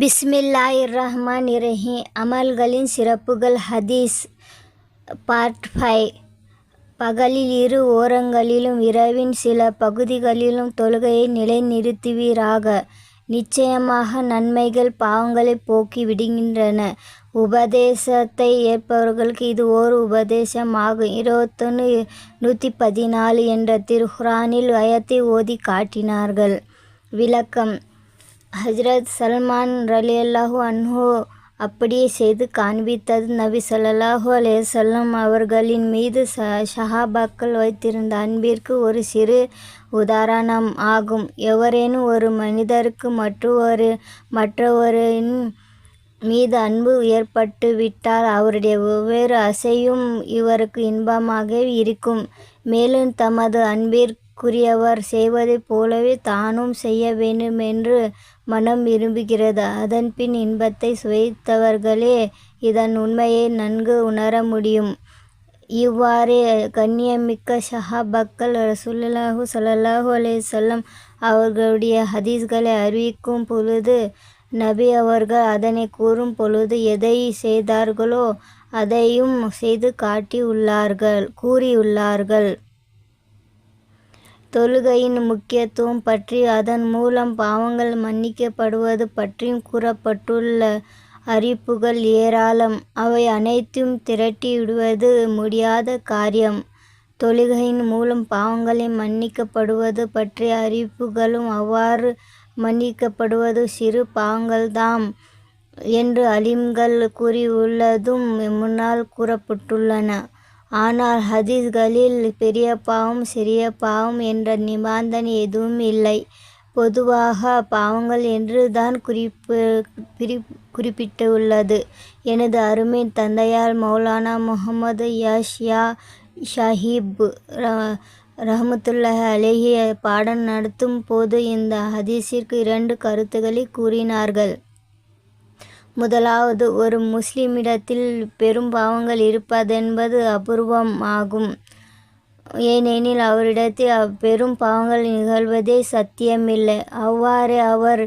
பிஸ்மில்லாயிர் ரஹ்மான் இரஹி அமல்களின் சிறப்புகள் ஹதீஸ் part five. பகலில் இரு ஓரங்களிலும் இரவின் சில பகுதிகளிலும் தொழுகையை நிலைநிறுத்துவீராக. நிச்சயமாக நன்மைகள் பாவங்களை போக்கி விடுகின்றன. உபதேசத்தை ஏற்பவர்களுக்கு இது ஓர் உபதேசமாகும். இருபத்தொன்று நூற்றி பதினாலு என்ற திருஹுரானில் வயத்தை ஓதி காட்டினார்கள். விளக்கம். ஹஜ்ரத் சல்மான் ரலி அல்லாஹு அன்ஹோ அப்படியே செய்து காண்பித்தது நபி சல்லாஹு அலைஹி அவர்களின் மீது ச ஷஹாபாக்கள் வைத்திருந்த அன்பிற்கு ஒரு சிறு உதாரணம் ஆகும். எவரேனும் ஒரு மனிதருக்கு மற்றொரு மற்றவரின் மீது அன்பு ஏற்பட்டு விட்டால் அவருடைய ஒவ்வொரு அசையும் இவருக்கு இன்பமாக இருக்கும். மேலும் தமது அன்பிற்குரியவர் செய்வதைப் போலவே தானும் செய்ய வேண்டுமென்று மனம் விரும்புகிறது. அதன்பின் இன்பத்தை சுவைத்தவர்களே இதன் உண்மையை நன்கு உணர முடியும். இவ்வாறே கண்ணியமிக்க ஷஹாபக்கள் ரசூலுல்லாஹு ஸல்லல்லாஹு அலே வஸல்லம் அவர்களுடைய ஹதீஸ்களை அறிவிக்கும் பொழுது நபி அவர்கள் அதனை கூறும் பொழுது எதை செய்தார்களோ அதையும் செய்து காட்டியுள்ளார்கள் கூறியுள்ளார்கள். தொழுகையின் முக்கியத்துவம் பற்றி அதன் மூலம் பாவங்கள் மன்னிக்கப்படுவது பற்றியும் கூறப்பட்டுள்ள அறிவிப்புகள் ஏராளம். அவை அனைத்தையும் திரட்டிவிடுவது முடியாத காரியம். தொழுகையின் மூலம் பாவங்களை மன்னிக்கப்படுவது பற்றிய அறிவிப்புகளும் அவ்வாறு மன்னிக்கப்படுவது சிறு பாவங்கள்தாம் என்று அலிம்கள் கூறியுள்ளதும் முன்னால் கூறப்பட்டுள்ளன. ஆனால் ஹதீஸ்களில் பெரிய பாவம் சிறிய பாவம் என்ற நிபந்தனை எதுவும் இல்லை. பொதுவாக பாவங்கள் என்று தான் குறிப்பு பிரி குறிப்பிட்டுள்ளது. எனது அருமை தந்தையார் மௌலானா முகமது யாஷ்யா ஷஹீப் ர ரஹமத்துல்லாஹி அலேஹி பாடம் நடத்தும் போது இந்த ஹதீஸிற்கு இரண்டு கருத்துக்களை கூறினார்கள். முதலாவது ஒரு முஸ்லிமிடத்தில் பெரும் பாவங்கள் இருப்பதென்பது அபூர்வம் ஆகும் ஏனெனில் அவரிடத்தில் பெரும் பாவங்கள் நிகழ்வதே சத்தியமில்லை. அவ்வாறே அவர்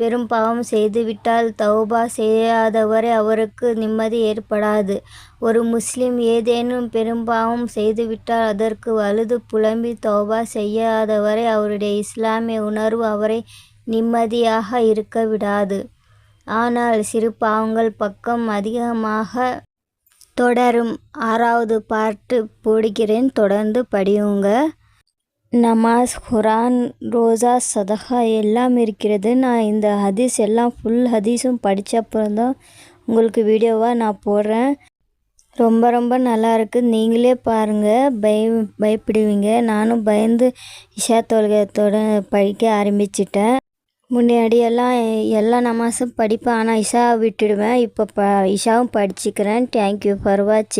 பெரும் பாவம் செய்துவிட்டால் தௌபா செய்யாதவரை அவருக்கு நிம்மதி ஏற்படாது. ஒரு முஸ்லிம் ஏதேனும் பெரும் பாவம் செய்துவிட்டால் அதற்கு வலுது புலம்பி தௌபா செய்யாதவரை அவருடைய இஸ்லாமிய உணர்வு அவரை நிம்மதியாக இருக்க விடாது. ஆனால் சிறு பாவங்கள் பக்கம் அதிகமாக தொடரும். ஆறாவது பார்ட்டு போடுகிறேன் தொடர்ந்து படியுங்க. நமாஸ் குரான் ரோசா சதகா எல்லாம் இருக்கிறது. நான் இந்த ஹதீஸ் எல்லாம் ஃபுல் ஹதீஸும் படித்தப்புறம் தான் உங்களுக்கு வீடியோவாக நான் போடுறேன். ரொம்ப ரொம்ப நல்லா இருக்குது நீங்களே பாருங்கள் பய பயப்படுவீங்க. நானும் பயந்து இஷா தொழுகத்தோட படிக்க ஆரம்பிச்சிட்டேன். முன்னாடியெல்லாம் எல்லா நமாஸும் படிப்பேன். ஆனால் இஷா விட்டுடுவேன். இப்போ ப இஷாவும் படிச்சுக்கிறேன். தேங்க்யூ ஃபார் வாட்சிங்